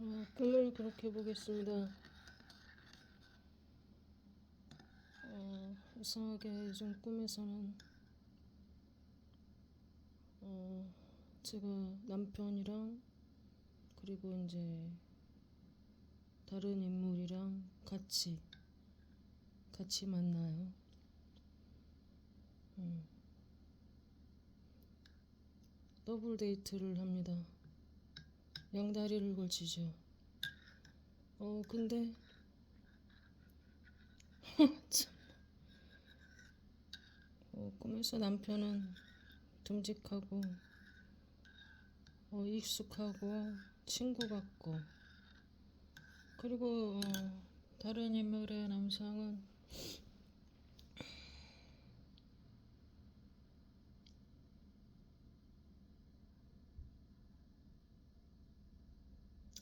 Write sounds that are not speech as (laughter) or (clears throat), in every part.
어, 꿈을 그렇게 보겠습니다. 어, 이상하게 요즘 꿈에서는 어, 제가 남편이랑 그리고 이제 다른 인물이랑 같이 같이 만나요. 음. 더블 데이트를 합니다. 양다리를 걸치죠. 어, 근데 (laughs) 참. 어, 꿈에서 남편은 듬직하고 어, 익숙하고 친구 같고 그리고 어, 다른 인물의 남성은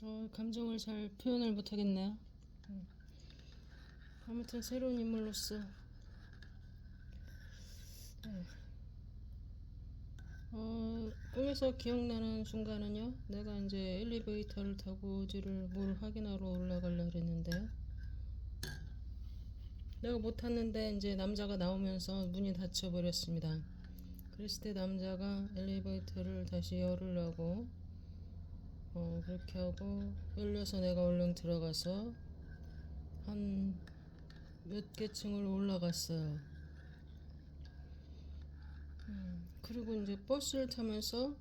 어, 감정을 잘 표현을 못하겠네요. 음. 아무튼 새로운 인물로서 네. 어, 꿈에서 기억나는 순간은요. 내가 이제 엘리베이터를 타고 어디를 뭘 확인하러 올라가려 그랬는데 내가 못 탔는데 이제 남자가 나오면서 문이 닫혀 버렸습니다. 그랬을 때 남자가 엘리베이터를 다시 열으려고 어, 그렇게 하고 열려서 내가 얼른 들어가서 한 몇 개 층을 올라갔어요. 음, 그리고 이제 버스를 타면서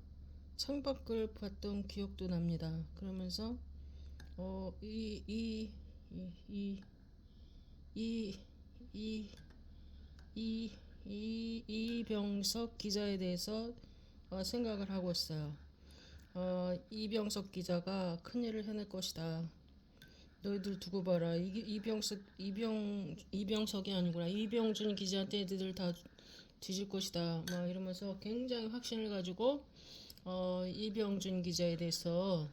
창밖을 봤던 기억도 납니다. 그러면서 어, 이, 이, 이, 이, 이, 이, 이병석 기자에 대해서 어, 생각을 하고 있어요. 어, 이병석 기자가 큰일을 해낼 것이다. 너희들 두고 봐라. 이, 이병석, 이병, 이병석이 아니구나. 이병준 기자한테 애들 다 뒤질 것이다. 막 이러면서 굉장히 확신을 가지고 어, 이병준 기자에 대해서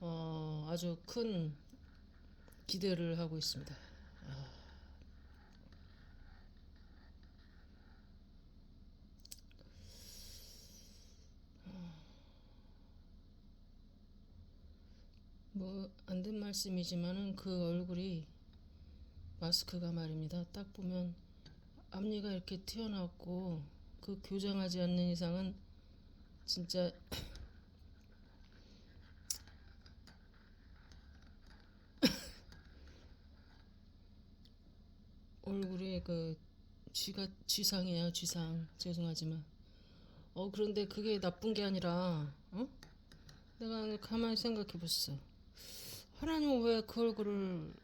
어, 아주 큰 기대를 하고 있습니다. 뭐 안 된 말씀이지만은 그 얼굴이 마스크가 말입니다. 딱 보면 앞니가 이렇게 튀어나왔고 그 교정하지 않는 이상은 진짜 (coughs) 얼굴이 그 쥐가 쥐상이에요 쥐상 죄송하지만 어 그런데 그게 나쁜 게 아니라 어? 내가 가만히 생각해 봤어 하나님은 왜 그 얼굴을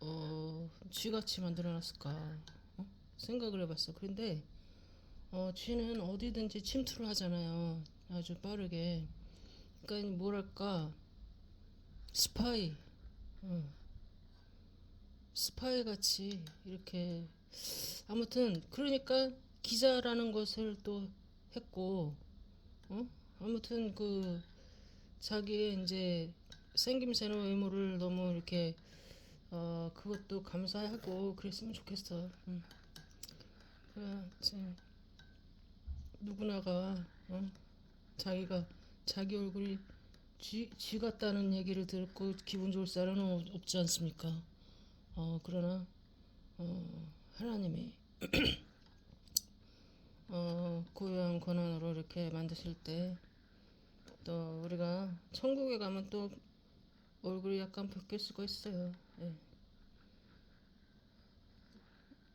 어 쥐같이 만들어놨을까? 어? 생각을 해봤어. 그런데 어 쥐는 어디든지 침투를 하잖아요. 아주 빠르게. 그러니까 뭐랄까? 스파이. 어. 스파이 같이 이렇게. 아무튼 그러니까 기자라는 것을 또 했고 어? 아무튼 그 자기의 이제 생김새나 외모를 너무 이렇게 어 그것도 감사하고 그랬으면 좋겠어. 응. 그래 참 누구나가 어? 자기가 자기 얼굴이 쥐, 쥐 같다는 얘기를 듣고 기분 좋을 사람은 없- 없지 않습니까? 어 그러나 어 하나님이 (clears throat) 어 고유한 권한으로 이렇게 만드실 때 또 우리가 천국에 가면 또 얼굴이 약간 바뀔 수가 있어요. 예.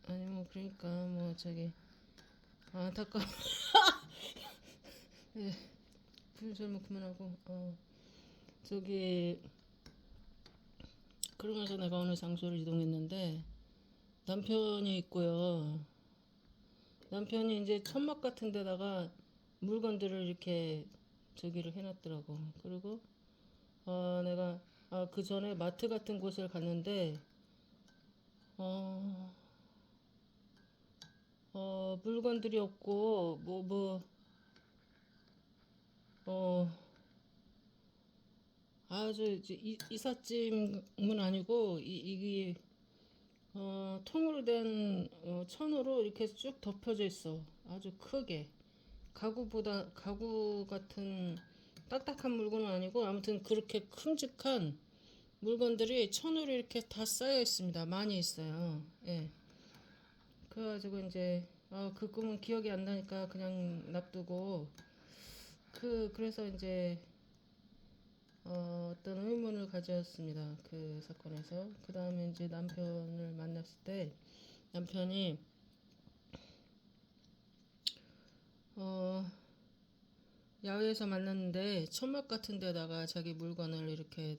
아니 뭐 그러니까 뭐 저기 안타까. (laughs) 예. 분설 뭐 그만하고 어 저기 그러면서 내가 어느 장소를 이동했는데 남편이 있고요. 남편이 이제 천막 같은 데다가 물건들을 이렇게 저기를 해놨더라고. 그리고 어, 내가 아, 그 전에 마트 같은 곳을 갔는데 어, 어, 물건들이 없고 뭐 뭐 어, 아주 이제 이, 이삿짐은 아니고 이, 이게 어, 통으로 된 어, 천으로 이렇게 쭉 덮여져 있어. 아주 크게. 가구보다 가구 같은 딱딱한 물건은 아니고 아무튼 그렇게 큼직한 물건들이 천으로 이렇게 다 쌓여 있습니다. 많이 있어요. 예. 그래가지고 이제 어, 그 꿈은 기억이 안 나니까 그냥 놔두고 그 그래서 이제 어, 어떤 의문을 가졌습니다. 그 사건에서 그 다음에 이제 남편을 만났을 때 남편이 어, 야외에서 만났는데 천막 같은 데다가 자기 물건을 이렇게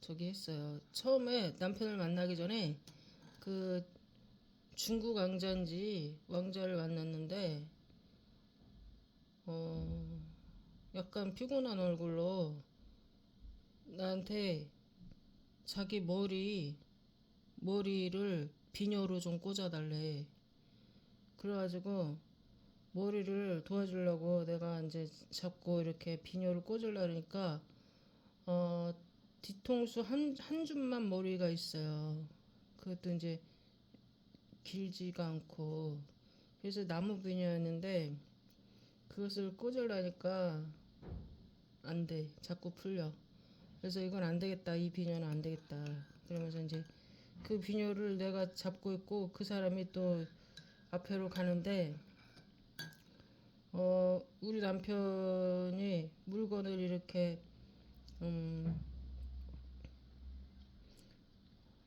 저기 했어요. 처음에 남편을 만나기 전에 그 중국 왕자인지 왕자를 만났는데 어 약간 피곤한 얼굴로 나한테 자기 머리 머리를 비녀로 좀 꽂아달래. 그래가지고 머리를 도와주려고 내가 이제 잡고 이렇게 비녀를 꽂으려니까 어 뒤통수 한, 한 줌만 머리가 있어요. 그것도 이제 길지가 않고 그래서 나무 비녀였는데 그것을 꽂으려니까 안 돼. 자꾸 풀려. 그래서 이건 안 되겠다. 이 비녀는 안 되겠다. 그러면서 이제 그 비녀를 내가 잡고 있고 그 사람이 또 앞으로 가는데 어 우리 남편이 물건을 이렇게 음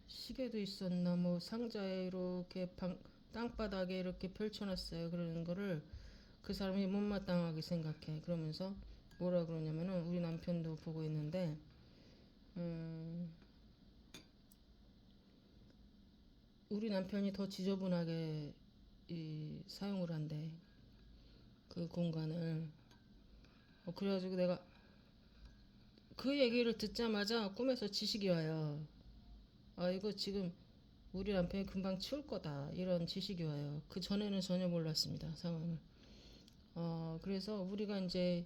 시계도 있었나 뭐 상자에 이렇게 방, 땅바닥에 이렇게 펼쳐놨어요. 그러는 거를 그 사람이 못마땅하게 생각해. 그러면서 뭐라 그러냐면은 우리 남편도 보고 있는데 음, 우리 남편이 더 지저분하게 이, 사용을 한대. 그 공간을. 어, 그래가지고 내가 그 얘기를 듣자마자 꿈에서 지식이 와요. 아, 이거 지금 우리 남편이 금방 치울 거다. 이런 지식이 와요. 그 전에는 전혀 몰랐습니다. 상황을. 어, 그래서 우리가 이제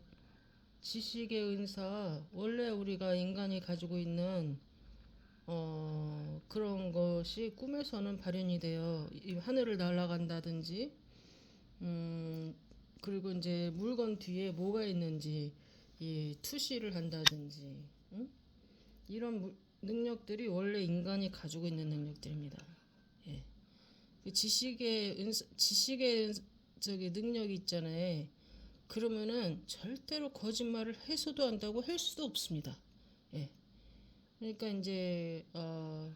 지식의 은사, 원래 우리가 인간이 가지고 있는 어, 그런 것이 꿈에서는 발현이 돼요. 이 하늘을 날아간다든지, 음, 그리고 이제 물건 뒤에 뭐가 있는지, 이 투시를 한다든지, 응? 이런 물- 능력들이 원래 인간이 가지고 있는 능력들입니다. 예. 그 지식의 은, 지식의 은- 저기 능력이 있잖아요. 그러면은 절대로 거짓말을 해서도 한다고 할 수도 없습니다. 예. 그러니까 이제 어,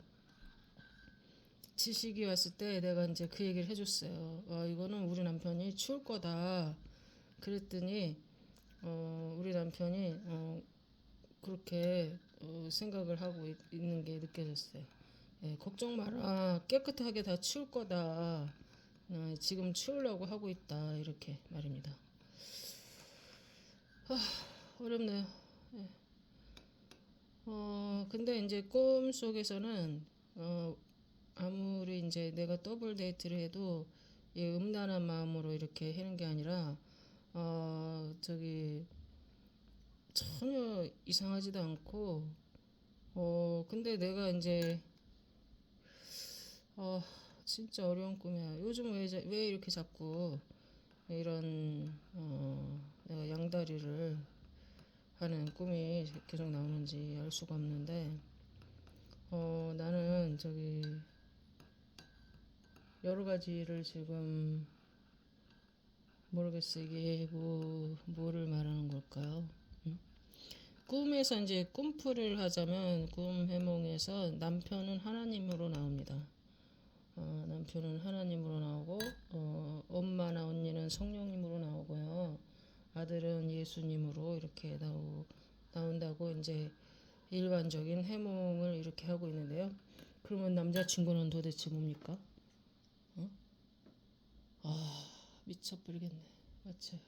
지식이 왔을 때 내가 이제 그 얘기를 해줬어요. 어, 이거는 우리 남편이 추울 거다. 그랬더니 어, 우리 남편이 어, 그렇게 어, 생각을 하고 있, 있는 게 느껴졌어요. 예, 걱정 마라. 깨끗하게 다 치울 거다. 어, 지금 치우려고 하고 있다. 이렇게 말입니다. 아, 어렵네요. 예. 어, 근데 이제 꿈 속에서는 어, 아무리 이제 내가 더블 데이트를 해도 이 음란한 마음으로 이렇게 하는 게 아니라 어, 저기 전혀 이상하지도 않고 어, 근데 내가 이제 어, 진짜 어려운 꿈이야. 요즘 왜, 자- 왜 이렇게 자꾸 이런 어, 내가 양다리를 하는 꿈이 계속 나오는지 알 수가 없는데 어, 나는 저기 여러 가지를 지금 모르겠어 이게 뭐 뭐를 말하는 걸까요? 응? 꿈에서 이제 꿈풀이를 하자면 꿈 해몽에서 남편은 하나님으로 나옵니다. 어, 남편은 하나님으로 나오고 어, 엄마나 언니는 성령님으로 나오고요. 아들은 예수님으로 이렇게 나오, 나온다고 이제 일반적인 해몽을 이렇게 하고 있는데요. 그러면 남자친구는 도대체 뭡니까? 어? 아 미쳐버리겠네. 맞죠?